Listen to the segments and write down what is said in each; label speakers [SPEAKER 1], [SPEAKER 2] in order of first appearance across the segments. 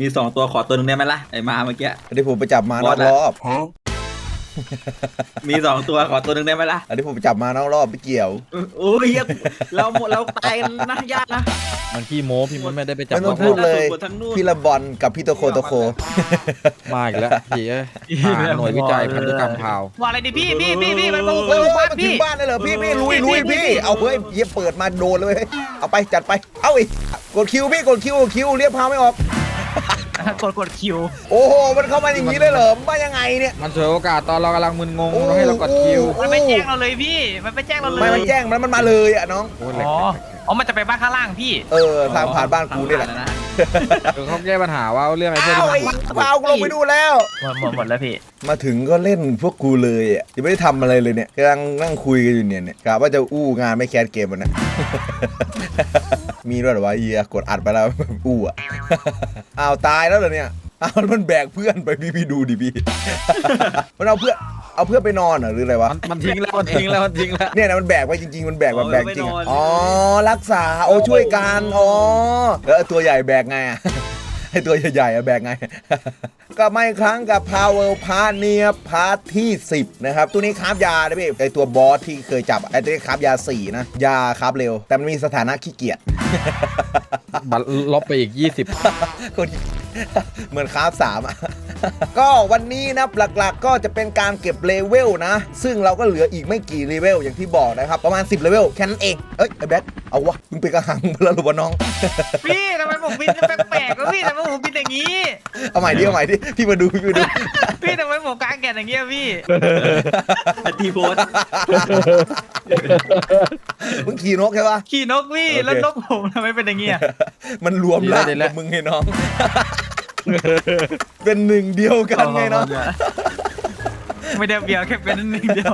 [SPEAKER 1] มีสองตัวขอตัวหนึ่งได้ไหมล่ะไอ้มาเมื่อกี้
[SPEAKER 2] อันนี้ผมไปจับมาน
[SPEAKER 1] บ
[SPEAKER 2] อ
[SPEAKER 1] อส
[SPEAKER 2] ก
[SPEAKER 1] อะ
[SPEAKER 2] รอบ
[SPEAKER 1] มีสองตัวขอตัวหนึ่งได้ไหมล่ะ
[SPEAKER 2] อันนี้ผมไปจับมานอกรอบไม่เกี่ยว
[SPEAKER 1] โอ้ยเหี้ยเราหมดเราตายกันนะญาตินะ
[SPEAKER 3] มันขี้โม้พี่มันไม่ได้ไปจับ
[SPEAKER 2] ไม่ต้อง
[SPEAKER 3] นก
[SPEAKER 2] พูดเลย
[SPEAKER 1] หมทั้งนู่น
[SPEAKER 2] พี่ละบอลกับพี่โตโคโตโค
[SPEAKER 3] มาอีกแล้วพี่เอ้ยหาหน่วยวิจัยพันธุกรรมพราว
[SPEAKER 4] ว่าอะไรดิพี่พี่พี่พี่มันมาบุก
[SPEAKER 2] เฮ้ย
[SPEAKER 4] บ้าน
[SPEAKER 2] มาถึ
[SPEAKER 4] พี่
[SPEAKER 2] งบ้านเลยเหรอพี่พี่ลุยลุย
[SPEAKER 4] พี่
[SPEAKER 2] พี่
[SPEAKER 4] พี่
[SPEAKER 2] เอาเฮ้ยเยี่ยเปิดมาโดนเลยเฮ้ยเอาไปจัดไป เอาอีกกดคิวพี่กดคิวกดคิวเรียกพาไม่ออก
[SPEAKER 4] กดกดคิว
[SPEAKER 2] โอ้โห มันเข้ามาอย่างนี้เลยเหรอมันมายังไงเนี่ย
[SPEAKER 3] มันฉวยโอกาสตอนเรากำลังมึนงง
[SPEAKER 2] โอ้
[SPEAKER 3] เราให้เรากดคิว
[SPEAKER 2] โอ้
[SPEAKER 4] มันไม่แจ้งเราเลยพี่ มันไม่แจ้งเราเลย
[SPEAKER 2] ไม่มันแจ้งมันมันมาเลยอะน้อง
[SPEAKER 3] โอ้ยแหลก
[SPEAKER 4] อ๋ออ๋อมันจะไปบ้านข้างล่างพี่
[SPEAKER 2] เออทางผ่านบ้านกูนี่แหละ
[SPEAKER 1] นะ
[SPEAKER 3] คือเขาแก้ปัญหาว่าเรื่องไอ้เพื่อน
[SPEAKER 2] อ้าว
[SPEAKER 3] ที่
[SPEAKER 2] ไอ้
[SPEAKER 3] มัน
[SPEAKER 2] พาวกูลงไปดูแล้ว
[SPEAKER 4] หมดหมดหมดแล้วพี่
[SPEAKER 2] มาถึงก็เล่นพวกกูเลยอะยังไม่ได้ทำอะไรเลยเนี่ยกำลังนั่งคุยกันอยู่เนี่ยเนี่ยกะว่าจะอู้งานไม่แคสเกมมันนะ มีด้วยเหรอวะเฮียกดอัดไปแล้วอู้อะอ้าวตายแล้วเหรอเนี่ยอ้าวมันแบกเพื่อนไปพี่พี่ดูดิพี่มันเอาเพื่อนเอาเพื่อนไปนอนเหรอหรืออะไรวะ
[SPEAKER 3] มันมันทิ้งแล้วมันทิ้งแล้วมันทิ้งแล้ว
[SPEAKER 2] เนี่ยนะมันแบกไว้จริง ๆ มันแบกแบบแบกจริงอะอ๋อรักษาโอ้ช่วยกันอ๋อแล้วไอ้ตัวใหญ่แบกไงอะไอ ตัวใหญ่ๆอะแบกไง ก็ไม่ครั้งกับ Power p a r t เนี่ยพาร์ทที่ 10 นะครับ ตัวนี้คราบยานะพี่ไอตัวบอสที่เคยจับอะไอตัวนี้คราบยา 4 นะ ยาคราบเร็ว แต่มันมีสถานะขี้เกียจ
[SPEAKER 3] บัตรลบไปอีก 20
[SPEAKER 2] คนเหมือนคราฟสามอะ ก็วันนี้นะหลักๆ ก็จะเป็นการเก็บเลเวลนะ ซึ่งเราก็เหลืออีกไม่กี่เลเวลอย่างที่บอกนะครับ ประมาณ 10 เลเวลแค่นั้นเอง เอ้ยไอ้แบทเอาวะมึงไปกระหังแล้วหรือวะน้อง
[SPEAKER 4] พี่ทำไมผมบินแปลกๆวะพี่ทำไมผมบินอย่างนี้
[SPEAKER 2] เอาใหม่ดิเอาใหม่ดิพี่มาดูพี่มาดู
[SPEAKER 4] พี่ทำไมผมกลางแก่นอย่างเงี้ยพี่
[SPEAKER 1] ทีโพส
[SPEAKER 2] มึงขี่นกใช่ปะ
[SPEAKER 4] ขี่นกพี่
[SPEAKER 2] โอเค
[SPEAKER 4] แล้วนกผมทำไมเป็นอย่างเงี้ย
[SPEAKER 2] มันรวมร่าง
[SPEAKER 3] เดี๋ยวๆ
[SPEAKER 2] กับมึงไงน้อง เป็นหนึ่งเดียวกันไงเนาะ
[SPEAKER 4] ไม่ได้เบียวแค่เป็นหนึ่งเดียว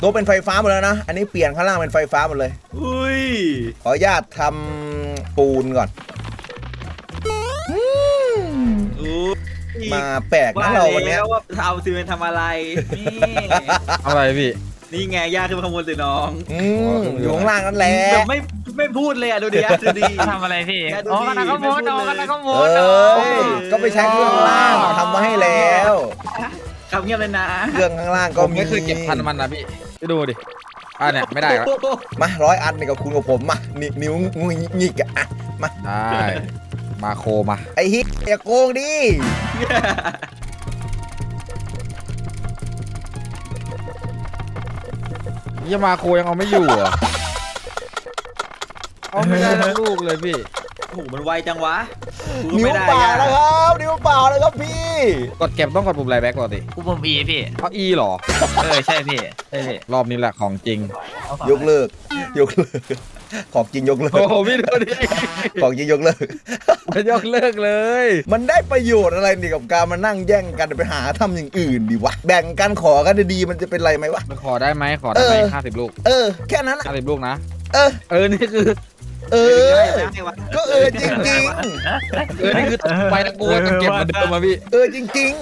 [SPEAKER 2] ตัวเป็นไฟฟ้าหมดแล้วนะ อันนี้เปลี่ยนข้างล่างเป็นไฟฟ้าหมดเลย
[SPEAKER 1] อุ้ย
[SPEAKER 2] ขออนุญาตทำปูนก่อน
[SPEAKER 1] อุ้ย
[SPEAKER 2] มาแปลกนะเราวันเนี้ย
[SPEAKER 1] แล้วว่าเอาซีเมนต์ทำอะไร นี่
[SPEAKER 3] อะไรพี่
[SPEAKER 1] นี่ไงยากขึ้นมาขโมยสิน้อง
[SPEAKER 2] อืมอยู่ข้างล่างนั่นแหละ
[SPEAKER 1] แบบไม่ ไม่พูดเลยอะดูดิอะดูดิ
[SPEAKER 4] ทำอะไรพี่
[SPEAKER 1] แกดู
[SPEAKER 4] อ๋อ
[SPEAKER 1] ดิ
[SPEAKER 4] กันนะก็โมด
[SPEAKER 1] ไม่พู
[SPEAKER 4] อ๋
[SPEAKER 1] ด
[SPEAKER 4] อ
[SPEAKER 1] เลย
[SPEAKER 4] กันนะก็โม
[SPEAKER 2] เอ
[SPEAKER 4] ดอ๋อ้
[SPEAKER 2] ยก็ไปใช้เครื่องข้างล่างทำมาให้แล้ว
[SPEAKER 1] คำเงียบเลยนะ
[SPEAKER 2] เครื่องข้างล่างก็
[SPEAKER 3] ผม
[SPEAKER 2] มี
[SPEAKER 3] ไม่เคยเก็บพันมันนะพี่ไปดูดิอ่าเนี่ยไม่ได้ครับ
[SPEAKER 2] มาร้อยอันนี่กับคุณกับผมมานินิ้วงุยงิกอะอะมา
[SPEAKER 3] ได้มาโคมา
[SPEAKER 2] ไอ้ฮิอย่าโกงดิ
[SPEAKER 3] ยังมาโคยังเอาไม่อยู่เหรอะ เอาไม่ได้ทั้งลูกเลยพี่
[SPEAKER 1] โอ้โหมันไวจังวะกู
[SPEAKER 2] นิ้ว
[SPEAKER 1] ไม่ได้
[SPEAKER 2] เปล่า
[SPEAKER 1] อะ
[SPEAKER 2] แล้วครับนิ้วเปล่าแล้วครับพี่
[SPEAKER 3] กดเก็บต้องกดปุ่มไรแบ็กก่อนดิ
[SPEAKER 4] กูผมอีพี่
[SPEAKER 3] เอาอีหรอ
[SPEAKER 4] เออใช่พี่ใช่พี่
[SPEAKER 3] รอบนี้แหละของจริง
[SPEAKER 2] ยกเลิก ยกเลิก ของจริงยกเลิก
[SPEAKER 3] โอ้โหพี่ดูดิ
[SPEAKER 2] ของจริงยกเลิก
[SPEAKER 3] มันยกเลิกเลย
[SPEAKER 2] มันได้ประโยชน์อะไรนี่กับการมานั่งแย่งกันไปหาทำอย่างอื่นดีวะ แบ่งกันขอกันดีๆมันจะเป็นไรไหมวะ
[SPEAKER 3] มันขอได้ไหมขอได้ไหม
[SPEAKER 2] เออ
[SPEAKER 3] ห้าสิบลูก
[SPEAKER 2] เออ แค่นั้นอะ
[SPEAKER 3] ห้าสิบลูกนะ
[SPEAKER 2] เออ
[SPEAKER 3] เออ นี่คือ
[SPEAKER 2] เออ ก็เออจริงจริง
[SPEAKER 3] เออนี่คือไปตะกูตะเก็บเหมืนเดิมมาพี่
[SPEAKER 2] เออจริงจริง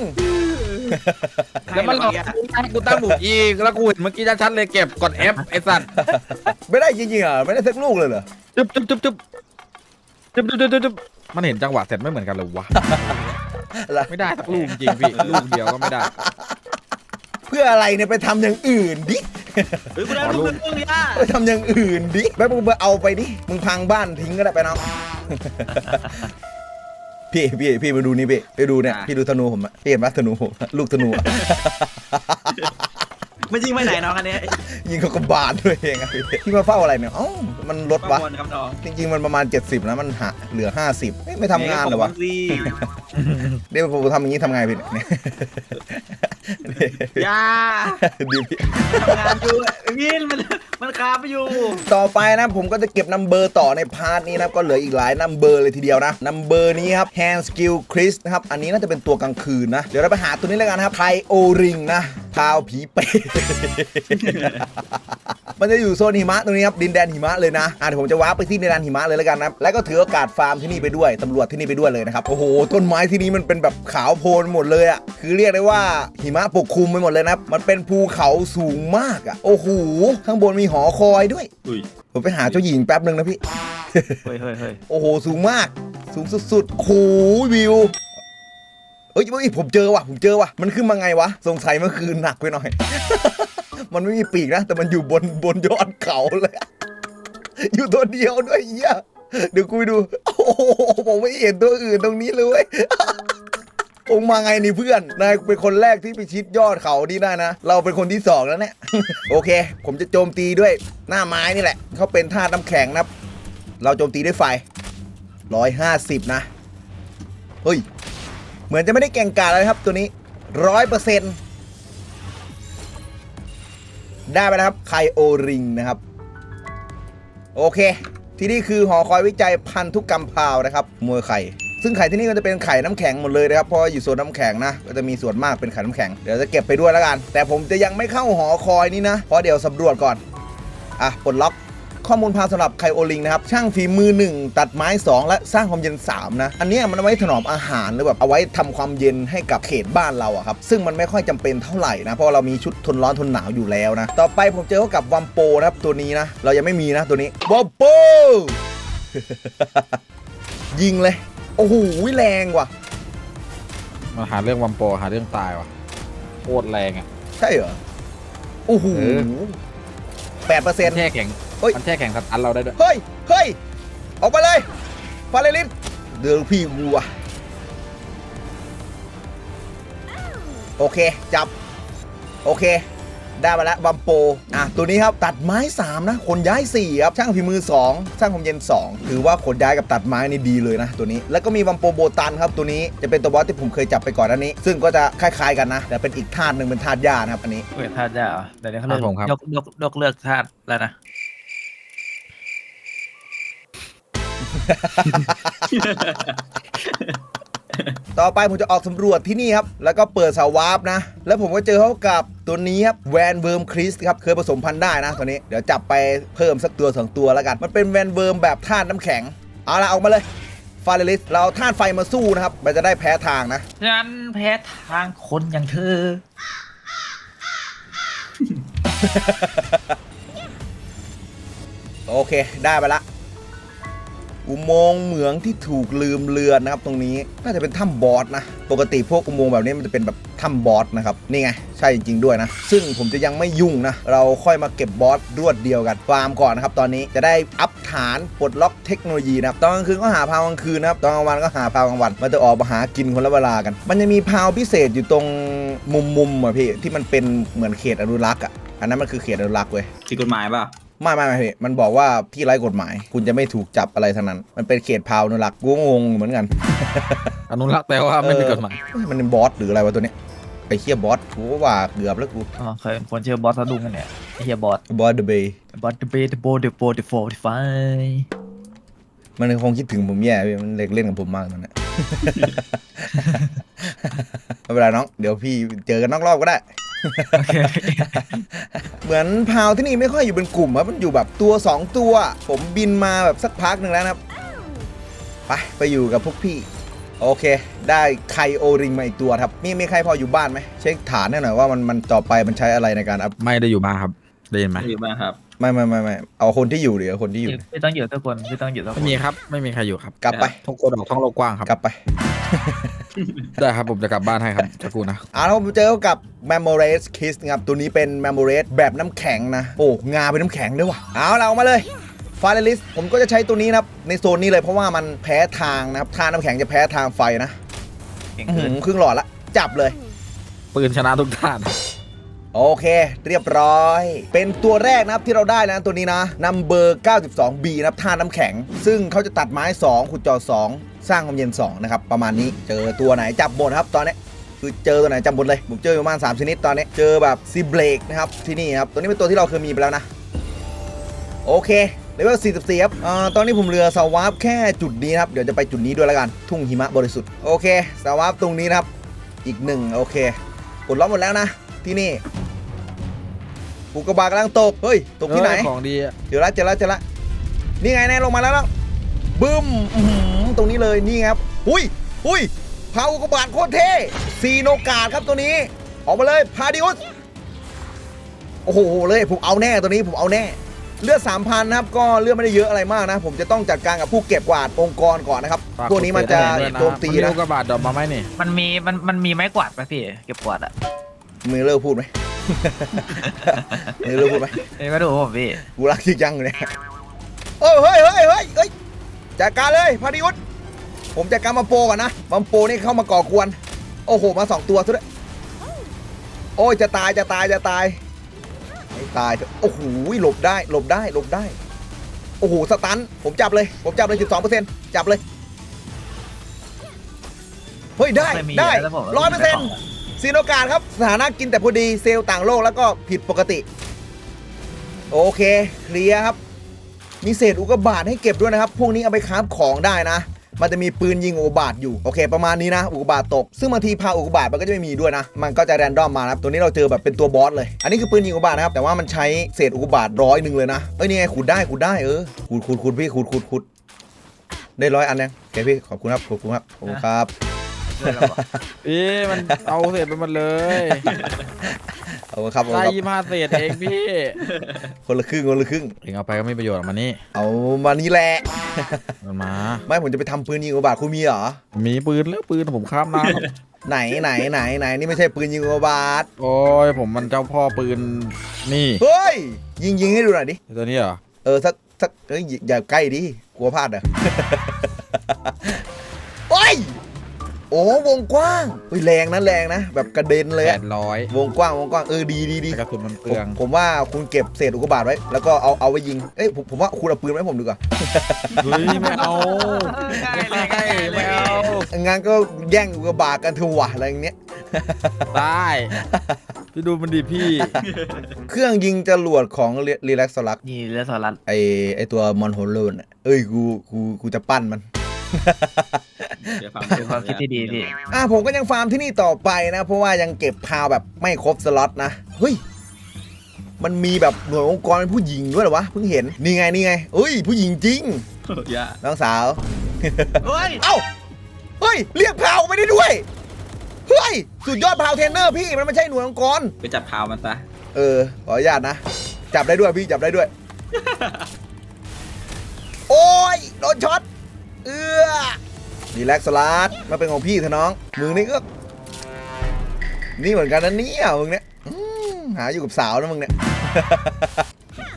[SPEAKER 3] แล้วมันหลอกกูตั้งกูตั้บุกอีกแล้วกูเห็นเมื่อกี้ชัดเลยเก็บกด F ไอ้สัตว์
[SPEAKER 2] ไม่ได้จริงๆอะไม่ได้สักลูกเลยเหรอ
[SPEAKER 3] จุ๊บจุ๊บจุ๊บจุ๊บจุ๊บจุ๊บจุ๊บมันเห็นจังหวะเสร็จไม่เหมือนกันเลยวะ
[SPEAKER 2] ไม่
[SPEAKER 3] ได้สักลูกจริงพี่ลูกเดียวก็ไม่ได้
[SPEAKER 2] เพื่ออะไรเนี่ยไปทำอย่างอื่นดิ
[SPEAKER 1] เฮ้ยกูได้ลูกนึงย่า
[SPEAKER 2] ไปทำอย่างอื่นดิแล้วมึงไปเอาไปดิ มึงพังบ้านทิ้งก็ได้ไปน้อง พี่พี่พี่มาดูนี่พี่ไปดูเนี่ย พี่ดูธนูผมอะพี่เห็นปะธนูผมลูกธนูอะ
[SPEAKER 1] มันยิงไปไหนน้องอันเนี้ย
[SPEAKER 2] ยิงเขากระบาดด้วยเองอะพี่พี่มาเฝ้าอะไรเนี่ยเอ้ามันลด
[SPEAKER 1] ป้าวะบอลครับน้อง
[SPEAKER 2] จริง ๆ มันประมาณ 70นะมันหาเหลือ 50เอ๊ะไม่ทำงานเหรอวะ
[SPEAKER 1] สิ
[SPEAKER 2] เดี๋ยวผมทำอย่างนี้ทำไงพี่เนี่ย
[SPEAKER 1] ย่า
[SPEAKER 2] ดีพี่
[SPEAKER 1] ทำงานอยู่วินมันมันคาบอยู่
[SPEAKER 2] ต่อไปนะผมก็จะเก็บนัมเบอร์ต่อในพาร์ทนี้นะครับก็เหลืออีกหลายนัมเบอร์เลยทีเดียวนะนัมเบอร์นี้ครับ hand skill Chris นะครับ อันนี้น่าจะเป็นตัวกลางคืนนะ เดี๋ยวเราไปหาตัวนี้แล้วกันนะครับไทโอริงนะ พาวผีเปรตมันจะอยู่โซนหิมะตรงนี้ครับดินแดนหิมะเลยนะอะเดี๋ยวผมจะว้าร์ปไปที่ดินแดนหิมะเลยแล้วกันนะครับแล้วก็ถือโอกาสฟาร์มที่นี่ไปด้วยตำรวจที่นี่ไปด้วยเลยนะครับโอ้โหต้นไม้ที่นี่มันเป็นแบบขาวโพลนหมดเลยอะคือเรียกได้ว่าหิมะปกคลุมไปหมดเลยนะครับมันเป็นภูเขาสูงมากอะโอ้โหข้างบนมีหอคอยด้วย
[SPEAKER 1] อุ้ย
[SPEAKER 2] ผมไปหาเจ้าหญิงแป๊บหนึ่งนะพี่
[SPEAKER 1] เฮ้ยเฮ้ยเฮ้ย
[SPEAKER 2] โอ้โหสูงมาก สูงสุดๆโอ้โหวิว เอ้ยเอ้ยผมเจอว่ะผมเจอว่ะมันขึ้นมาไงวะสงสัยเมื่อคืนหนักไปหน่อย มันไม่มีปีกนะ แต่มันอยู่บนบนยอดเขาเลย อยู่ตัวเดียวด้วยเหี้ยเดี๋ยวกูไปดู โอ้โหผมไม่เห็นตัวอื่นตรงนี้เลย องมาไงนี่เพื่อน นายเป็นคนแรกที่ไปชิดยอดเขานี่ได้นะ เราเป็นคนที่สองแล้วเนี่ย โอเค ผมจะโจมตีด้วยหน้าไม้นี่แหละ เขาเป็นธาตุน้ำแข็งนะ เราโจมตีด้วยไฟร้อยห้าสิบนะ เฮ้ย เหมือนจะไม่ได้เก่งกาจเลยครับตัวนี้ร้อยเปอร์เซ็นต์ได้ไปแล้วครับไคโอริงนะครับ โอเค ที่นี่คือหอคอยวิจัยพันธุกรรมพาวนะครับมวยไข่ ซึ่งไข่ที่นี่ก็จะเป็นไข่น้ำแข็งหมดเลยนะครับเพราะอยู่โซนน้ำแข็งนะก็จะมีส่วนมากเป็นไข่น้ำแข็งเดี๋ยวจะเก็บไปด้วยแล้วกัน แต่ผมจะยังไม่เข้าหอคอยนี้นะเพราะเดี๋ยวสำรวจก่อนอะปลดล็อก ข้อมูลพาสำหรับไคโอลิงนะครับช่างฝีมือ 1 ตัดไม้ 2 และสร้างความเย็น 3 นะ อันเนี้ยมันเอาไว้ถนอมอาหารหรือแบบเอาไว้ทำความเย็นให้กับเขตบ้านเราอะครับซึ่งมันไม่ค่อยจำเป็นเท่าไหร่นะเพราะเรามีชุดทนร้อนทนหนาวอยู่แล้วนะต่อไปผมเจอเขากับวัมโปนะครับตัวนี้นะเรายังไม่มีนะตัวนี้วัมโปยิงเลยโอ้โหแรงว่ะ
[SPEAKER 3] มันหาเรื่องวัมโปหาเรื่องตายว่ะโคตรแรงอะ
[SPEAKER 2] ใช่เหรอโอ้โห
[SPEAKER 3] เออ
[SPEAKER 2] แปดเปอร์เซ็นต์
[SPEAKER 3] แช่แข็ง
[SPEAKER 2] เฮ้ย
[SPEAKER 3] มันแช่แข็งสตันเราได้ด้วย
[SPEAKER 2] เฮ้ย เฮ้ย ออกมาเลยฟาเรลิสเดือพี่วัว โอเค จับ โอเค ได้มาแล้วบัมโป อะ ตัวนี้ครับ ตัดไม้ 3 นะขนย้าย 4 ครับ ช่างฝีมือ 2 ช่างความเย็น 2 ถือว่าขนย้ายกับตัดไม้นี่ดีเลยนะ ตัวนี้ แล้วก็มีบัมโปโบตันครับ ตัวนี้จะเป็นตัวบอสที่ผมเคยจับไปก่อนอันนี้ ซึ่งก็จะคล้ายๆกันนะ แต่เป็นอีกธาตุหนึ่งเป็นธาตุหญ้านะครับ อันนี้
[SPEAKER 1] เฮ้ยธาตุยาเหรอเดี๋ยวนี้เขาเลิก
[SPEAKER 3] ครับผมครับ
[SPEAKER 1] ยกยกยกเลิกธาตุแล้วนะ
[SPEAKER 2] ต่อไปผมจะออกสำรวจที่นี่ครับ แล้วก็เปิดสาวาร์ปนะ แล้วผมก็เจอเขากับตัวนี้ครับแวนเวิร์มคริสครับ เคยผสมพันธุ์ได้นะตัวนี้ เดี๋ยวจับไปเพิ่มสักตัวสองตัวแล้วกัน มันเป็นแวนเวิร์มแบบธาตุน้ำแข็ง เอาละเอามาเลยฟาเรลิสเราธาตุไฟมาสู้นะครับ มันจะได้แพ้ทางนะ
[SPEAKER 1] ฉันแพ้ทางคนอย่างเธอ
[SPEAKER 2] โอเค ได้ไปละ อุโมงค์เหมืองที่ถูกลืมเลือนนะครับ ตรงนี้น่าจะเป็นถ้ำบอสนะ ปกติพวกอุโมงค์แบบนี้มันจะเป็นแบบถ้ำบอสนะครับนี่ไงใช่จริงๆด้วยนะ ซึ่งผมจะยังไม่ยุ่งนะ เราค่อยมาเก็บบอสรวดเดียวกันฟาร์มก่อนนะครับตอนนี้จะได้อัพฐานปลดล็อกเทคโนโลยีนะครับตอนกลางคืนก็หาพาวกลางคืนนะครับตอนกลางวันก็หาพาวกลางวันมันจะออกมาหากินคนละเวลากัน มันจะมีพาวพิเศษอยู่ตรงมุมมุมๆอะพี่ที่มันเป็นเหมือนเขตอนุรักษ์อะอันนั้นมันคือเขตอนุรักษ์เว้ย
[SPEAKER 1] ผิดกฎหมายเปล่า
[SPEAKER 2] ไม่ไม่ไม่พี่มันบอกว่าพี่ไร้กฎหมาย คุณจะไม่ถูกจับอะไรทั้งนั้น มันเป็นเขตพาวนุรักษ์กูก็งงเหมือนกัน
[SPEAKER 3] อนุรักษ์แต่ว่าไม่มีกฎหมาย
[SPEAKER 2] เฮ้ยมันเป็นบอสหรืออะไรวะตัวเนี้ยไอ้เคียบอสกูก็ว่าเกือบแล้วกู
[SPEAKER 1] อ๋อเคยคนชื่อบอสสะดุ้งกันเนี่ยไอ้เฮียบอส
[SPEAKER 2] บอสเดอะเบย์
[SPEAKER 1] บอสเดอะเบย์เดอะโบเดอะโบเดอะโฟร์ไฟ
[SPEAKER 2] มันคงคิดถึงผมแย่พี่มันเล็กเล่นกับผมมากตอนเนี้ย ไม่เป็นไรน้อง เดี๋ยวพี่เจอกันนอกรอบก็ได้
[SPEAKER 1] โอเค
[SPEAKER 2] เหมือนพาวที่นี่ไม่ค่อยอยู่เป็นกลุ่มครับมันอยู่แบบตัว 2 ตัว ผมบินมาแบบสักพักหนึ่งแล้วนะครับ ไป ไปอยู่กับพวกพี่ โอเค ได้ไคโอริงมาอีกตัวครับ มีมีใครพออยู่บ้านไหมเช็คฐานให้หน่อยว่ามันมันต่อไปมันใช้อะไรในการอัพ
[SPEAKER 3] ไม่ได้อยู่บ้านครับได้ยินไหม
[SPEAKER 1] อยู่บ้างครับ
[SPEAKER 2] ไม่ไม่ไม่ไม่เอาคนที่อยู่เดี๋ยวคนที่อยู่
[SPEAKER 1] ไม่ต้องอยู่ทุกคนไม่ต้องอยู่ทุกคน
[SPEAKER 3] ไม่มีครับไม่มีใครอยู่ครับ
[SPEAKER 2] กลับไป
[SPEAKER 3] ท้องโกดอกท้องโลกกว้างครับ
[SPEAKER 2] กลับไป
[SPEAKER 3] ได้ครับผมจะกลับบ้านให้ครับจะกูนะ
[SPEAKER 2] อ่าแล้วผมเจอกับ m e m o r a s Kiss นะครับ ตัวนี้เป็น m e m o r a s แบบน้ำแข็งนะ โอ้ งาเป็นน้ำแข็งด้วยว่ะ เอาเราเอามาเลยฟาเรลิสผมก็จะใช้ตัวนี้นะครับ ในโซนนี้เลยเพราะว่ามันแพ้ทางนะครับทางน้ำแข็งจะแพ้ทางไฟนะ
[SPEAKER 1] เก่ง
[SPEAKER 2] อื้อ
[SPEAKER 1] ขึ้
[SPEAKER 2] หื
[SPEAKER 1] น
[SPEAKER 2] อครึ่งหลอดละ จับเลย
[SPEAKER 3] ปืนชนะทุกท่าน
[SPEAKER 2] โอเค เรียบร้อย เป็นตัวแรกนะครับที่เราได้นะตัวนี้นะนัมเบอร์ 92B นะครับท่าน้ำแข็ง ซึ่งเขาจะตัดไม้ 2 ขุดจอ 2 สร้างความเย็น 2 นะครับ ประมาณนี้เจอตัวไหนจับหมดครับตอนนี้คือเจอตัวไหนจับหมดเลย ผมเจอประมาณ 3 ชนิดตอนนี้ เจอแบบซีเบรกนะครับ ที่นี่ครับ ตัวนี้เป็นตัวที่เราเคยมีไปแล้วนะ โอเคเลเวล44ครับอ่าตอนนี้ผมเหลือสวาร์ปแค่จุดนี้นะครับ เดี๋ยวจะไปจุดนี้ด้วยแล้วกัน ทุ่งหิมะบริสุทธิ์ โอเคสวาร์ปตรงนี้นะครับ อีกหนึ่งโอเคปลดล็อกหมดแล้วนะ ที่นี่ อุกกาบาตกำลังตก เฮ้ย ตกที่ไหน
[SPEAKER 3] เออของดีอะ
[SPEAKER 2] เจอแล้วเจอแล้วเจอแล้วนี่ไงแน่ลงมาแล้วแล้วบึ้มอื้อหือตรงนี้เลยนี่ครับหุยหุยพาอุกกาบาตโคตรเท่ซีโนกาดครับตัวนี้ ออกมาเลยพาดิอุสโอ้โหเลยผมเอาแน่ตัวนี้ผมเอาแน่ เลือด3,000นะครับก็เลือดไม่ได้เยอะอะไรมากนะ ผมจะต้องจัดการกับผู้เก็บกวาดองค์กรก่อนนะครับ
[SPEAKER 3] ฝาก
[SPEAKER 2] พวกนี้มันจะ
[SPEAKER 3] ด้วย
[SPEAKER 2] โจมตี
[SPEAKER 3] มันมี
[SPEAKER 2] นะ
[SPEAKER 3] ลูกกระบาดดอกมาไหมนี่
[SPEAKER 4] มันมีมันมันมีไม้กวาดป่ะพี่ เก็บกวาดอะ
[SPEAKER 2] มือเลิกพูดไหม มือเลิกพูดไหม
[SPEAKER 4] นี่ก็ดูผมพี่
[SPEAKER 2] กูรักจริงจังเลยเนี่ยเอยเฮ้ยเฮ้ยเฮ้ยเฮ้ยจัดการเลยพาดิยุทธผมจัดการมาโปก่อนนะมัมโปนี่เข้ามาก่อกวน โอ้โห มาสองตัวซะด้วยโอ้ยจะตายจะตายจะตายไม่ตายเถอะโอ้โหหลบได้หลบได้หลบได้ โอ้โหสตันผมจับเลยผมจับเลย12%จับเลยเฮ้ยได้
[SPEAKER 4] ไม่มี
[SPEAKER 2] ได้
[SPEAKER 4] แล้วผม
[SPEAKER 2] ร้อยเปอร์เซ็นต์ ซีโนการครับสถานะกินแต่พอดีเซลล์ต่างโลกแล้วก็ผิดปกติ โอเคเคลียร์ครับ มีเศษอุกกาบาตให้เก็บด้วยนะครับ พวกนี้เอาไปคราของได้นะ มันจะมีปืนยิงอุกกาบาตอยู่โอเค ประมาณนี้นะอุกกาบาตตก ซึ่งบางทีพาอุกกาบาตมันก็จะไม่มีด้วยนะ มันก็จะแรนดอมมานะครับตัวนี้เราเจอแบบเป็นตัวบอสเลย อันนี้คือปืนยิงอุกกาบาตนะครับแต่ว่ามันใช้เศษอุกกาบาตร้อยหนึ่งเลยนะเอ้ยนี่ไงขุดได้ขุดได้เออขุดขุดขุดพี่ขุดขุดขุดได้ร้อยอันยังโอเคพี่ขอบคุณครับขอบคุณครับขอบคุณครับ
[SPEAKER 4] ด้วยเราบอก
[SPEAKER 3] พี่มันเอาเศษไปหมดเลย
[SPEAKER 2] ขอบคุณครับขอบ
[SPEAKER 3] ได้
[SPEAKER 2] คุณครับ
[SPEAKER 3] ยี่ห้าเศษเองพี่
[SPEAKER 2] คนละครึ่งคนละครึ่ง
[SPEAKER 3] เองเอาไปก็ไม่มีประโยชน์หรอกมานี่
[SPEAKER 2] เอามานี่แหละ
[SPEAKER 3] มันมา
[SPEAKER 2] ไม่ผมจะไปทำปืนยิงอุกกาบาตคุณมีเหรอ
[SPEAKER 3] มีปืนแล้วปืนผมข้ามน้ำ
[SPEAKER 2] ไหนไหนไหนไหนนี่ไม่ใช่ปืนยิงอุกกาบาต
[SPEAKER 3] โอ้ยผมมันเจ้าพ่อปืนนี่
[SPEAKER 2] เฮ้ย ยิงยิงให้ดูหน่อยดิ
[SPEAKER 3] ตัวนี้เหรอ
[SPEAKER 2] เออสักสักเอ้ยอย่าอย่าใกล้ดิ กลัวพลาดเหรอโอ้ย โอ้วงกว้างเฮ้ยแรงนะแรงนะ แบบกระเด็นเลย
[SPEAKER 3] แป
[SPEAKER 2] อะ
[SPEAKER 3] ดร้อยว
[SPEAKER 2] งกว้างวงกว้างเออดีดีดี
[SPEAKER 3] แต่กระสุนมันเป
[SPEAKER 2] ผ
[SPEAKER 3] ลื
[SPEAKER 2] ม
[SPEAKER 3] อง
[SPEAKER 2] ผมว่าคุณเก็บเศษอุกกาบาตไว้แล้วก็เอาเอาไว้ยิงเอ้ยผมผมว่าคุณเอาปืนไว้ให้ผมดีกว่า
[SPEAKER 3] เฮ้ยไม่เอา
[SPEAKER 4] ง่ายเลยง่ายเลย
[SPEAKER 3] ไม่เอา
[SPEAKER 2] งั้นก็แย่งอุกกาบาตกันเถอะวะอะไรอย่างเงี้ย
[SPEAKER 3] ได้พี่ดูมันดีพี่
[SPEAKER 2] เครื่องยิงจรวดของรีแลกซ์ลัก
[SPEAKER 4] นี่เรื่องสารัต
[SPEAKER 2] ไอไอตัวมอนโฮโลนเอ้ยกูกูกูจะปั้นมัน
[SPEAKER 4] เป็นความคิดที่ดีพี่
[SPEAKER 2] อะผมก็ยังฟาร์มที่นี่ต่อไปนะ เพราะว่ายังเก็บพาวแบบไม่ครบสล็อตนะ เฮ้ย มันมีแบบหน่วยองค์กรเป็นผู้หญิงด้วยเหรอวะ เพิ่งเห็น นี่ไงนี่ไงเอ้ย ผู้หญิงจริง
[SPEAKER 1] อย่า
[SPEAKER 2] น้องสาว
[SPEAKER 4] เฮ้ย
[SPEAKER 2] เอ้า เฮ้ย เรียกพาวไม่ได้ด้วย เฮ้ย สุดยอดพาวเทรนเนอร์พี่ มันไม่ใช่หน่วยองค์กร
[SPEAKER 1] ไปจับพาวมันซะ
[SPEAKER 2] เออ ขออนุญาตนะ จับได้ด้วยพี่จับได้ด้วย โอ้ย โดนช็อต เอื้อดีแลกสลัดมาเป็นของพี่เถอะน้องมึงนี่ก็ นี่เหมือนกันนะเนี่ยมึงเนี่ยอืมหาอยู่กับสาวนะมึงเนี่ย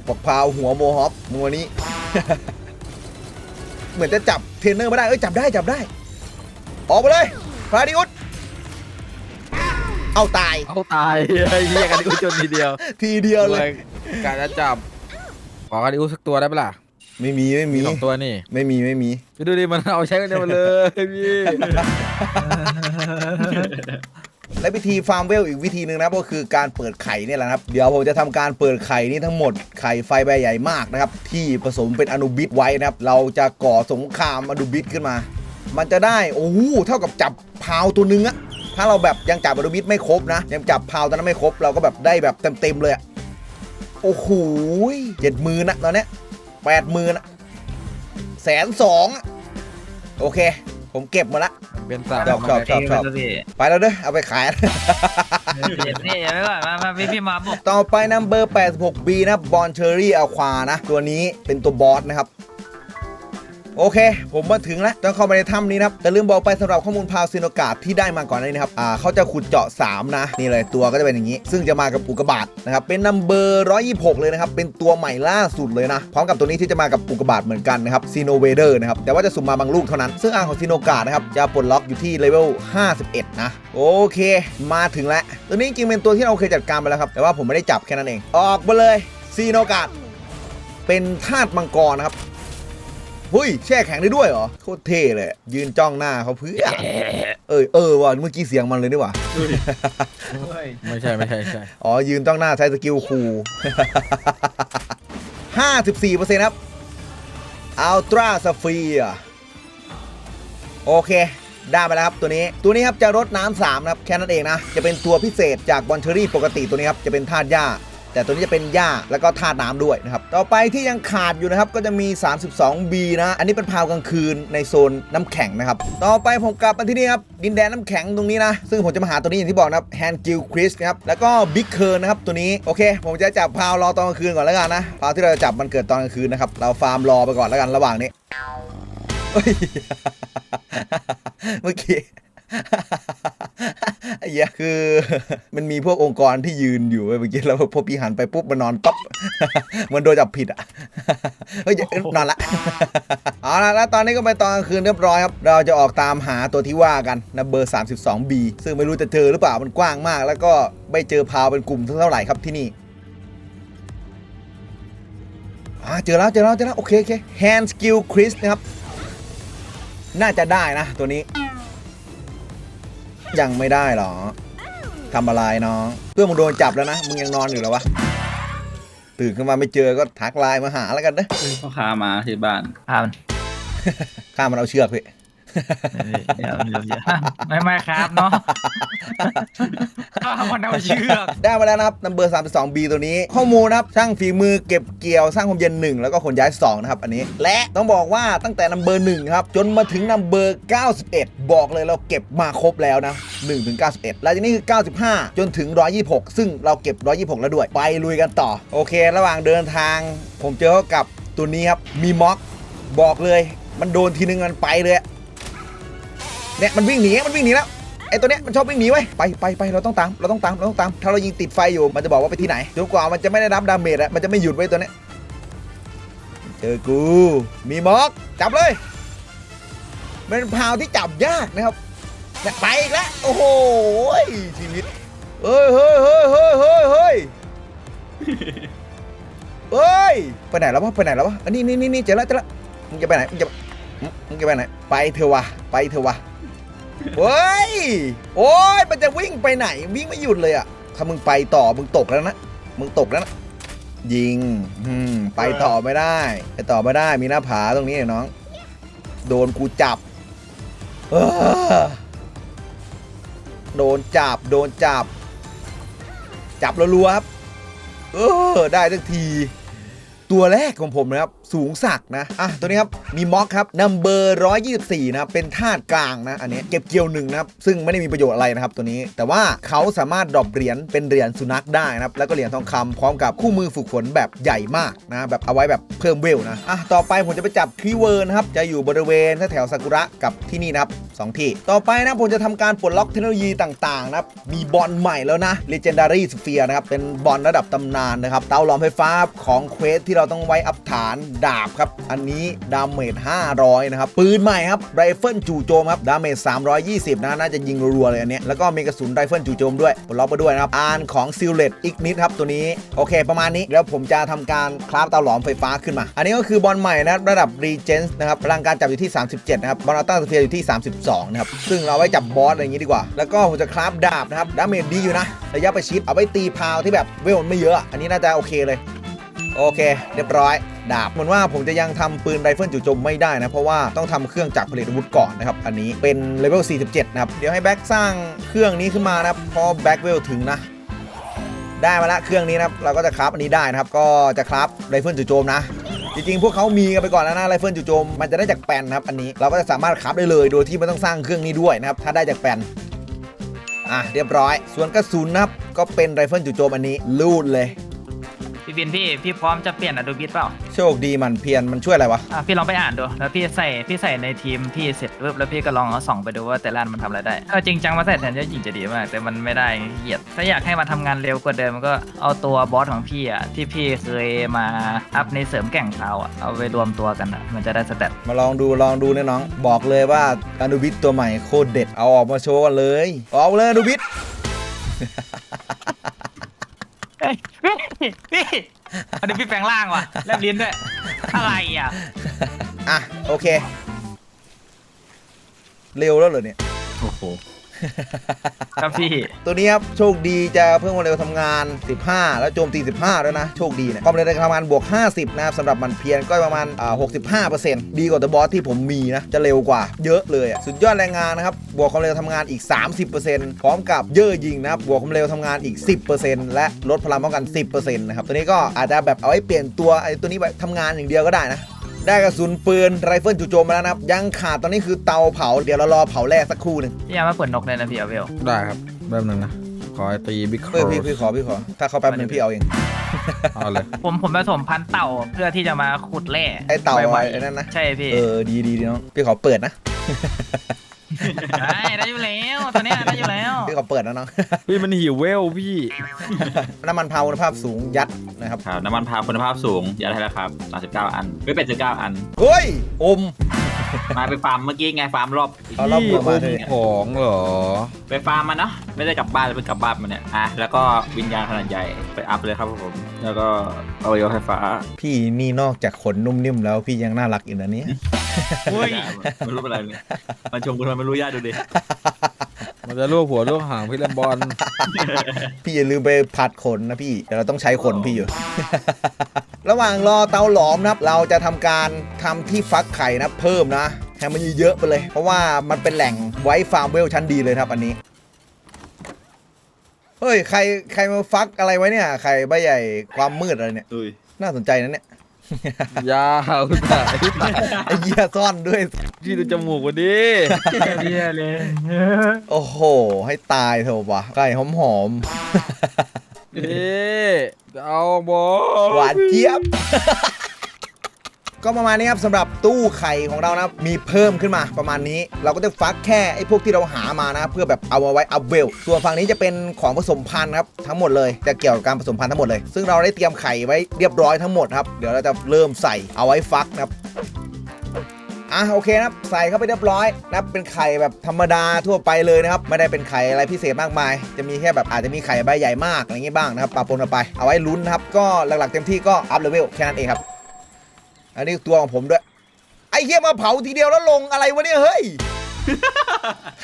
[SPEAKER 2] บอกพาวหัวโมฮอปมึงวันนี้ เหมือนจะจับเทรนเนอร์ไม่ได้เอ้ยจับได้จับได้ ออกไปเลยพาดิอุสเอาตาย
[SPEAKER 3] เอาตายไอ้เหี้ยกันดิวจนทีเดียว
[SPEAKER 2] ทีเดียวเลย
[SPEAKER 3] กาจะจับขอกันดิวสักตัวได้ปะล่ะ
[SPEAKER 2] ไม่มีไม่มี
[SPEAKER 3] สองตัวนี่
[SPEAKER 2] ไม่มีไม่มี
[SPEAKER 3] พี่ดูดิมันเอาใช้กันเดียวมาเลยพี่
[SPEAKER 2] และวิธีฟาร์มเวลอีกวิธีหนึ่งนะครับก็คือการเปิดไข่เนี่ยแหละนะครับ เดี๋ยวผมจะทำการเปิดไข่นี้ทั้งหมดไข่ไฟใบใหญ่มากนะครับ ที่ผสมเป็นอนุบิตไว้นะครับ เราจะก่อสงครามอนุบิตขึ้นมา มันจะได้โอ้โหเท่ากับจับพาวตัวหนึงอะถ้าเราแบบยังจับอนุบิตไม่ครบนะ ยังจับพาวตัวนั้นไม่ครบเราก็แบบได้แบบเต็มๆเลยอะโอ้โหเจ็ดหมื่นอะตอนเนี้ย แปดหมื่นอะแสนสองอะโอเค ผมเก็บหมาละ
[SPEAKER 3] เป็นสาม
[SPEAKER 2] ชอบชอบชอบชอบ
[SPEAKER 4] พี่
[SPEAKER 2] ไปแล้วเด้อเอาไปขาย
[SPEAKER 4] เดี๋ยวนี่เดี๋ยวไว้ก่อนมามาพี่พี่มาบุก
[SPEAKER 2] ต่อไปนัมเบอร์ 86B นะครับบอลเชอรี่อควานะ ตัวนี้เป็นตัวบอสนะครับ โอเค ผมมาถึงแล้วต้องเข้าไปในถ้ำนี้นะครับแต่ลืมบอกไปสำหรับข้อมูลพาวซินโอกาศที่ได้มาก่อนนานี้นะครับอ่าเขาจะขุดเจาะ 3 นะ นี่เลยตัวก็จะเป็นอย่างนี้ ซึ่งจะมากับอุกกาบาตนะครับเป็นนัมเบอร์126 เลยนะครับเป็นตัวใหม่ล่าสุดเลยนะพร้อมกับตัวนี้ที่จะมากับอุกกาบาตเหมือนกันนะครับซีโนเวเดอร์นะครับแต่ว่าจะสุ่มมาบางลูกเท่านั้น ซึ่งอ่างของซีโนกานะครับจะปลดล็อกอยู่ที่เลเวล51 นะโอเค มาถึงแล้วตัวนี้จริงเป็นตัวที่เราเคยจัดการไปแล้วครับแต่ว่าผมไม่ได้จับแค่นั้นเอง ออกมาเลยซีโนกาเป็นธาตุมังกรนะครับ เฮ้ยแช่แข็งได้ด้วยเหรอ โคตรเท่เลย ยืนจ้องหน้าเขาเพื่อ เออเออว่ะเมื่อกี้เสียงมันเลยนี่หว่า
[SPEAKER 3] ไม่ใช่ไม่ใช่ไม่ใช่
[SPEAKER 2] อ๋อ ยืนจ้องหน้าใช้สกิลคูล54%ครับ อัลตราสฟีโอเค ได้ไปแล้วครับตัวนี้ ตัวนี้ครับจะรดน้ำสามนะครับ แค่นั้นเองนะ จะเป็นตัวพิเศษจากบอลเชอรี่ปกติตัวนี้ครับ จะเป็นธาตุหญ้า แต่ตัวนี้จะเป็นหญ้าแล้วก็ธาตุน้ำด้วยนะครับต่อไปที่ยังขาดอยู่นะครับก็จะมี 32B นะอันนี้เป็นพาวกลางคืนในโซนน้ำแข็งนะครับต่อไปผมกลับมาที่นี่ครับดินแดนน้ำแข็งตรงนี้นะซึ่งผมจะมาหาตัวนี้อย่างที่บอกนะครับแฮนกิลคริสครับแล้วก็บิ๊กเคิร์นะครับตัวนี้โอเค ผมจะจับพาวรอตอนกลางคืนก่อนแล้วกันนะพาวที่เราจะจับมันเกิดตอนกลางคืนนะครับเราฟาร์มรอไปก่อนแล้วกันระหว่างนี้เมื่อกี้ ไอ้เหี้ยคือ มันมีพวกองค์กรที่ยืนอยู่เว้ยเมื่อกี้แล้วพอพี่หันไปปุ๊บมันนอนปั๊บเหมันโดนจับผิดอะเฮ้ยนอนละเอาละแล้วตอนนี้ก็ไปตอนกลางคืนเรียบร้อยครับ เราจะออกตามหาตัวที่ว่ากันนะเบอร์ 32B ซึ่งไม่รู้จะเจอหรือเปล่ามันกว้างมาก แล้วก็ไม่เจอพาวเป็นกลุ่มเท่าไหร่ครับที่นี่อ่าเจอแล้วเจอแล้วเจอแล้วโอเคโอเค hand skill Chris นะครับ น่าจะได้นะตัวนี้ ยังไม่ได้หรอทำอะไรน้อง เพื่อนมึงโดนจับแล้วนะ มึงยังนอนอยู่เหรอวะ ตื่นขึ้นมาไม่เจอก็ทักไลน์มาหาแล้วกันเด้อ
[SPEAKER 5] พ่อค้ามาที่บ้าน
[SPEAKER 4] อ่ามัน
[SPEAKER 2] ข้ามมันเอาเชือกพี่
[SPEAKER 4] เดี๋ยวเดี๋ยวเดี๋ยวไม่ไม่ครับเนาะมันเอาเชือก
[SPEAKER 2] ได้มาแล้วนะครับนัมเบอร์ 32B ตัวนี้ ข้อมูลนะครับช่างฝีมือเก็บเกี่ยวสร้างความเย็น 1 แล้วก็ขนย้าย 2 นะครับ อันนี้ และต้องบอกว่าตั้งแต่นัมเบอร์1ครับ จนมาถึงนัมเบอร์91 บอกเลยเราเก็บมาครบแล้วนะ1ถึง91แล้วจากนี้คือ 95 จนถึง 126 ซึ่งเราเก็บ 126 แล้วด้วย ไปลุยกันต่อ โอเค ระหว่างเดินทาง ผมเจอกับตัวนี้ครับมีม็อกบอกเลย มันโดนทีนึงมันไปเลย เนี่ยมันวิ่งหนีมันวิ่งหนีแล้วไอ้ตัวเนี้ยมันชอบวิ่งหนีไว้ไปไปไปเราต้องตามเราต้องตามเราต้องตาม ถ้าเรายิงติดไฟอยู่มันจะบอกว่าไปที่ไหนจนกว่ามันจะไม่ได้รับดาเมจอะมันจะไม่หยุดไว้ตัวเนี้ยเจอกูมีม็อกจับเลยมันเป็นพาวที่จับยากนะครับไปอีกแล้วโอ้โหชีวิตเฮ้ยเฮ้ยเฮ้ยเฮ้ยเฮ้ยเฮ้ยเฮ้ยไปไหนแล้ววะไปไหนแล้ววะอันนี้นี่นี่นี่เจอแล้วเจอแล้วมึงจะไปไหนมึงจะมึงจะไปไหนไปเถอะวะไปเถอะวะ เฮ้ย โอ้ย มันจะวิ่งไปไหน วิ่งไม่หยุดเลยอะถ้ามึงไปต่อ มึงตกแล้วนะ มึงตกแล้วนะ ยิงอืมไปต่อไม่ได้ ไปต่อไม่ได้ มีหน้าผาตรงนี้น้อง โดนกูจับเออโดนจับ โดนจับ จับรัวๆครับ เออ ได้ทักที ตัวแรกของผมนะครับ สูงสักนะ อะ ตัวนี้ครับ มีม็อกครับนัมเบอร์124นะครับสี่นะเป็นธาตุกลางนะ อันนี้เก็บเกี่ยวหนึ่งนะครับ ซึ่งไม่ได้มีประโยชน์อะไรนะครับตัวนี้ แต่ว่าเขาสามารถดรอปเหรียญเป็นเหรียญสุนัขได้นะครับ แล้วก็เหรียญทองคำพร้อมกับคู่มือฝึกฝนแบบใหญ่มากนะ แบบเอาไว้แบบเพิ่มเวลนะ อะ ต่อไปผมจะไปจับคีเวิร์นะครับ จะอยู่บริเวณแถวซากุระกับที่นี่นะครับสองที่ ต่อไปนะผมจะทำการปลดล็อกเทคโนโลยีต่างๆนะครับ มีบอลใหม่แล้วนะ Legendary Sphere นะครับ เป็นบอลระดับตำนานนะครับ เตาหลอมไฟฟ้าของเควสที่เราต้องไว้อัพฐานดาบครับ อันนี้ดาเมจ500 นะครับ ปืนใหม่ครับไรเฟิลจู่โจมครับ ดาเมจ320 นะ น่าจะยิงรัวๆเลยอันเนี้ยแล้วก็มีกระสุนไรเฟิลจู่โจมด้วยปลดล็อกไปด้วยนะครับ อ่านของซิลเลตอีกนิดครับ ตัวนี้ โอเค ประมาณนี้ แล้วผมจะทำการคราฟเตาหลอมไฟฟ้าขึ้นมา อันนี้ก็คือบอลใหม่นะระดับ Regents นะครับพลังการจับอยู่ที่ 37 นะครับ บอลอัลต้าสเฟียร์อยู่ที่ 32 นะครับ ซึ่งเราไว้จับบอสอะไรอย่างงี้ดีกว่า แล้วก็ผมจะคราฟดาบนะครับ ดาเมจดีอยู่นะ ระยะประชิดเอาไว้ตีพาวที่แบบเวลไม่เยอะ อันนี้น่าจะโอเคเลย โอเค เรียบร้อย ดาบเหมือนว่าผมจะยังทำปืนไรเฟิลจู่โจมไม่ได้นะ เพราะว่าต้องทำเครื่องจักรผลิตอาวุธก่อนนะครับ อันนี้เป็นเลเวล 47 นะครับ เดี๋ยวให้แบ็กสร้างเครื่องนี้ขึ้นมานะครับพอแบ็กเวลถึงนะได้มาละเครื่องนี้นะครับเราก็จะคราฟอันนี้ได้นะครับ ก็จะคราฟไรเฟิลจู่โจมนะจริงๆ พวกเขามีกันไปก่อนแล้วนะไรเฟิลจู่โจมมันจะได้จากแปลนนะครับ อันนี้เราก็จะสามารถคราฟได้เลยโดยที่ไม่ต้องสร้างเครื่องนี้ด้วยนะครับ ถ้าได้จากแปลนอะเรียบร้อย ส่วนกระสุนนะครับก็เป็นไรเฟิลจู่โจมอันนี้ลูดเลย
[SPEAKER 4] พี่บินพี่พี่พร้อมจะเปลี่ยนอะดูบิทเปล่า
[SPEAKER 2] โชคดีมันเพียนมันช่วยอะไรวะ
[SPEAKER 4] อะพี่ลองไปอ่านดู แล้วพี่ใส่พี่ใส่ในทีมพี่เสร็จปุ๊บแล้วพี่ก็ลองเอาส่องไปดูว่าแต่ละอันมันทำอะไรได้ถ้าจริงจังมาใส่แทนเจ้าหญิงจะดีมาก แต่มันไม่ได้เหยียดถ้าอยากให้มันทำงานเร็วกว่าเดิมมันก็เอาตัวบอสของพี่อะที่พี่เคยมาอัพในเสริมแก่งเท้าอะเอาไปรวมตัวกันอะมันจะได้สเตต
[SPEAKER 2] มาลองดูลองดูเนี่ยน้อง บอกเลยว่าอนุบิตตัวใหม่โคตรเด็ดเอาออกมาโชว์กันเลย ออกเลยอนุบิต
[SPEAKER 4] เฮ้ยพี่พี่อันนี้พี่แปลงร่างว่ะแลบลิ้นด้วยอะไรอะ
[SPEAKER 2] อะ โอเค เร็วแล้วเหรอเนี่ย
[SPEAKER 5] โอ้โห
[SPEAKER 4] ครับพี่
[SPEAKER 2] ตัวนี้ครับโชคดีจะเพิ่มความเร็วทำงาน 15 แล้วโจมตี 15ด้วยนะ โชคดีนี่ยความเร็วในการทำงานบวก 50 นะครับสำหรับมันเพียนก็ประมาณอ่า65%ดีกว่าตัวบอสที่ผมมีนะ จะเร็วกว่าเยอะเลยอะสุดยอดแรงงานนะครับ บวกความเร็วทำงานอีก 30 พร้อมกับเย่อยิงนะครับ บวกความเร็วทำงานอีก 10 และลดพลังป้องกัน 10 นะครับ ตัวนี้ก็อาจจะแบบเอาไว้เปลี่ยนตัวไอ้ตัวนี้แบบทำงานอย่างเดียวก็ได้นะ ได้กระสุนปืนไรเฟิลจู่โจมมาแล้วนะครับ ยังขาดตอนนี้คือเตาเผา เดี๋ยวเรารอเผาแร่สักครู่หนึ่ง
[SPEAKER 4] พี่ยามาเปิดนกเลยนะพี่เอาเวล
[SPEAKER 3] ได้ครับแป๊บนึงนะขอไอตีบิ๊กค
[SPEAKER 2] เออพี่พี่ขอพี่ขอ ถ้าเขาแป๊บนึงพี่เอาเอง
[SPEAKER 3] เอาเลย
[SPEAKER 4] ผมผมผสมพันธุ์เต่าเพื่อที่จะมาขุดแร่
[SPEAKER 2] ไอ้เต่า
[SPEAKER 4] ไว
[SPEAKER 2] ไอ้นั่นนะ
[SPEAKER 4] ๆใช่พี่
[SPEAKER 2] เออดีดีดีน้องพี่ขอเปิดนะ
[SPEAKER 4] ได้ได้อยู่แล้วตัวเนี้ยได้อยู่แล้ว
[SPEAKER 2] พี่ขอเปิดนะน้อง
[SPEAKER 3] พี่มันหิวเวลพี่
[SPEAKER 2] น้ำมันพาวคุณภาพสูงยัดนะครับ
[SPEAKER 1] ครับน้ำมันพาคุณภาพสูงอย่าได้แล้วครับ39อันไม่เป็น19อัน
[SPEAKER 2] เฮ้ยอม
[SPEAKER 1] มาไปฟาร์มเมื่อกี้ไงฟาร์มรอบ
[SPEAKER 2] เอารอบ
[SPEAKER 3] พี่
[SPEAKER 2] เมืองมาเถ
[SPEAKER 3] อ
[SPEAKER 2] อะ
[SPEAKER 3] มของเหรอ
[SPEAKER 1] ไปฟาร์มมันเนาะไม่ได้กลับบ้านเลยไปกลับบ้านมันเนี่ยอะแล้วก็วิญญาณขนาดใหญ่ไปอัพเลยครับผม แล้วก็เอาโยไฟฟ้า
[SPEAKER 2] พี่นี่นอกจากขนนุ่มนิ่มแล้วพี่ยังน่ารักอีกนะเนี่ย
[SPEAKER 1] อุ้ยไม่รู้เป็นอะไรเลยมันชมกูทำไมไม่รู้ญาติดูดิ
[SPEAKER 3] มันจะลวกหัวลวกหางพี่เลมบอล
[SPEAKER 2] พี่อย่าลืมไปผัดขนนะพี่เดี๋ยวเราต้องใช้ขนพี่อยู่ ระหว่างรอเตาหลอมนะครับ เราจะทำการทำที่ฟักไข่นะเพิ่มนะให้มันเยอะๆไปเลย เพราะว่ามันเป็นแหล่งไว้ฟาร์มเวลชั้นดีเลยครับอันนี้เฮ้ยใครใครมาฟักอะไรไว้เนี่ยไข่ใบใหญ่ความมืดอะไรเนี่ย
[SPEAKER 1] อุ้ย
[SPEAKER 2] น่าสนใจนะเนี่ย
[SPEAKER 3] ยาวตาย
[SPEAKER 2] ไอ้เหี้ยซ่อนด้วย
[SPEAKER 3] พี่ดูจมูกวันดิ
[SPEAKER 4] เดียเลย
[SPEAKER 2] โอ้โห ให้ตายเถอะวะไก่หอมหอม
[SPEAKER 3] นี่เอาบอ
[SPEAKER 2] ๆหวานเจี๊ยบ ก็ประมาณนี้ครับสำหรับตู้ไข่ของเรานะครับมีเพิ่มขึ้นมาประมาณนี้ เราก็จะฟักแค่ไอ้พวกที่เราหามานะ เพื่อแบบเอามาไว้อัพเวลส่วนฝั่งนี้จะเป็นของผสมพันธุ์ครับทั้งหมดเลยจะเกี่ยวกับการผสมพันธุ์ทั้งหมดเลย ซึ่งเราได้เตรียมไข่ไว้เรียบร้อยทั้งหมดครับเดี๋ยวเราจะเริ่มใส่เอาไว้ฟักนะครับอะโอเคนะครับใส่เข้าไปเรียบร้อยนะครับเป็นไข่แบบธรรมดาทั่วไปเลยนะครับไม่ได้เป็นไข่อะไรพิเศษมากมาย จะมีแค่แบบอาจจะมีไข่ใบใหญ่มากอะไรอย่างงี้บ้างนะครับปะปนกันไปเอาไว้ลุ้นนะครับก็หลักๆเต็มที่ก็อัพเลเวลแค่นั้นเองครับ อันนี้ตัวของผมด้วย ไอ้เหี้ยมาเผาทีเดียวแล้วลงอะไรวะเนี่ยเฮ้ย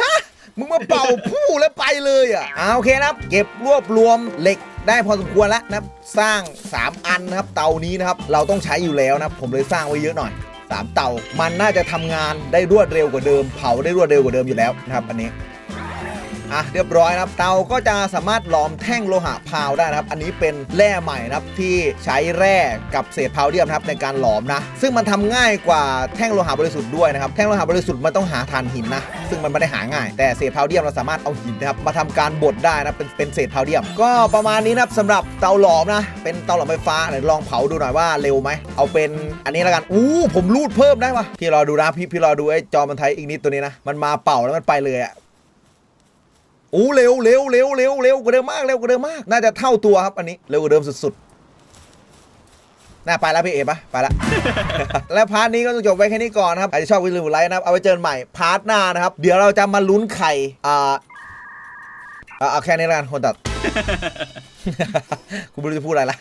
[SPEAKER 2] ฮะ มึงมาเป่าผู้แล้วไปเลยอะอ่าโอเคนะครับ เก็บรวบรวมเหล็กได้พอสมควรแล้วนะครับ สร้าง 3 อันนะครับ เตานี้นะครับ เราต้องใช้อยู่แล้วนะครับ ผมเลยสร้างไว้เยอะหน่อย3เตา มันน่าจะทำงานได้รวดเร็วกว่าเดิม เผาได้รวดเร็วกว่าเดิมอยู่แล้วนะครับ อันนี้ อะเรียบร้อยนะครับเตาก็จะสามารถหลอมแท่งโลหะพาวได้นะครับ อันนี้เป็นแร่ใหม่นะครับที่ใช้แร่กับเศษพาวเดียมนะครับในการหลอมนะ ซึ่งมันทำง่ายกว่าแท่งโลหะบริสุทธิ์ด้วยนะครับแท่งโลหะบริสุทธิ์มันต้องหาถ่านหินนะซึ่งมันไม่ได้หาง่าย แต่เศษพาวเดียมเราสามารถเอาหินนะครับมาทำการบดได้นะเป็นเป็นเศษพาวเดียม ก็ประมาณนี้นะครับสำหรับเตาหลอมนะ เป็นเตาหลอมไฟฟ้าเดี๋ยวลองเผาดูหน่อยว่าเร็วไหมเอาเป็นอันนี้แล้วกันอู้ผมรูดเพิ่มได้ปะพี่รอดูนะพี่พี่รอดูไอ้จอมันไทยอีกนิดตัวนี้นะมันมาเป่าแล้วมันไปเลยอะ อู้เร็วเร็วเร็วเร็วเร็วกว่าเดิมมากเร็วกว่าเดิมมาก น่าจะเท่าตัวครับอันนี้เร็วกว่าเดิมสุดๆน่าไปแล้วพี่เอปะไปละและพาร์ทนี้ก็ต้องจบไว้แค่นี้ก่อนนะครับใครที่ชอบก็อย่าลืมกดไลค์นะครับเอาไว้เจอกันใหม่พาร์ทหน้านะครับ เดี๋ยวเราจะมาลุ้นไข่อ่าเอาเอาแค่นี้แล้วกันคนตัดกูไม่รู้จะพูดอะไรละ